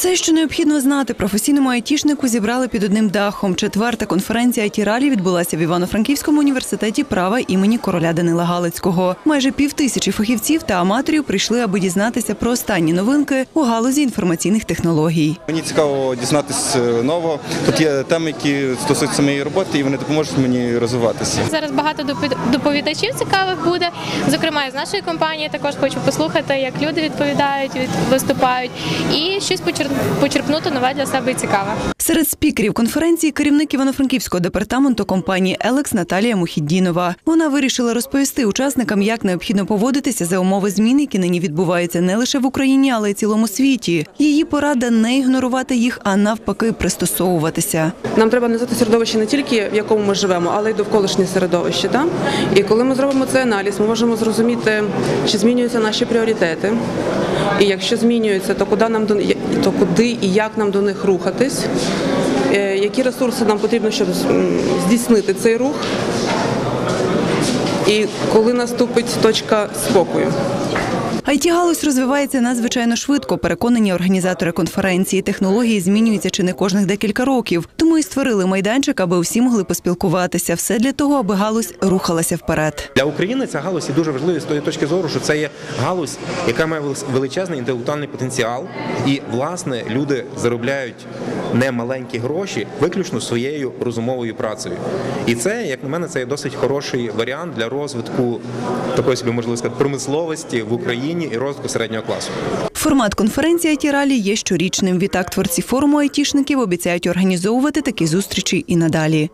Все, що необхідно знати, професійному айтішнику зібрали під одним дахом. Четверта конференція it ралі відбулася в Івано-Франківському університеті права імені короля Данила Галицького. Майже півтисячі фахівців та аматорів прийшли, аби дізнатися про останні новинки у галузі інформаційних технологій. Мені цікаво дізнатися нового. Тут є теми, які стосуються моєї роботи, і вони допоможуть мені розвиватися. Зараз багато доповідачів цікавих буде. Зокрема, з нашої компанії також хочу послухати, як люди відповідають, від- виступають, і щось почер- почерпнути нове для себе і цікаве. Серед спікерів конференції керівник Івано-Франківського департаменту компанії Елекс Наталія Мухіддінова. Вона вирішила розповісти учасникам, як необхідно поводитися за умови змін, які нині відбуваються не лише в Україні, але й цілому світі. Її порада не ігнорувати їх, а навпаки, пристосовуватися. Нам треба назвати середовище не тільки в якому ми живемо, але й довколишнє середовище. І коли ми зробимо цей аналіз, ми можемо зрозуміти, чи змінюються наші пріоритети. І якщо змінюються, то куди нам до то куди і як нам до них рухатись, які ресурси нам потрібно, щоб здійснити цей рух. І коли наступить точка спокою. It галузь розвивається надзвичайно швидко. Переконані організатори конференції. Технології змінюються чи не кожних декілька років. Тому і створили майданчик, аби всі могли поспілкуватися. Все для того, аби галузь рухалася вперед. Для України ця галузь дуже важлива з тої точки зору, що це є галузь, яка має величезний інтелектуальний потенціал, і власне люди заробляють не маленькі гроші виключно своєю розумовою працею. І це, як на мене, це є досить хороший варіант для розвитку такої собі можливо сказати промисловості в Україні і розвитку середнього класу. Формат конференції it ралі є щорічним. Відтак творці форуму айтішників обіцяють організовувати такі зустрічі і надалі.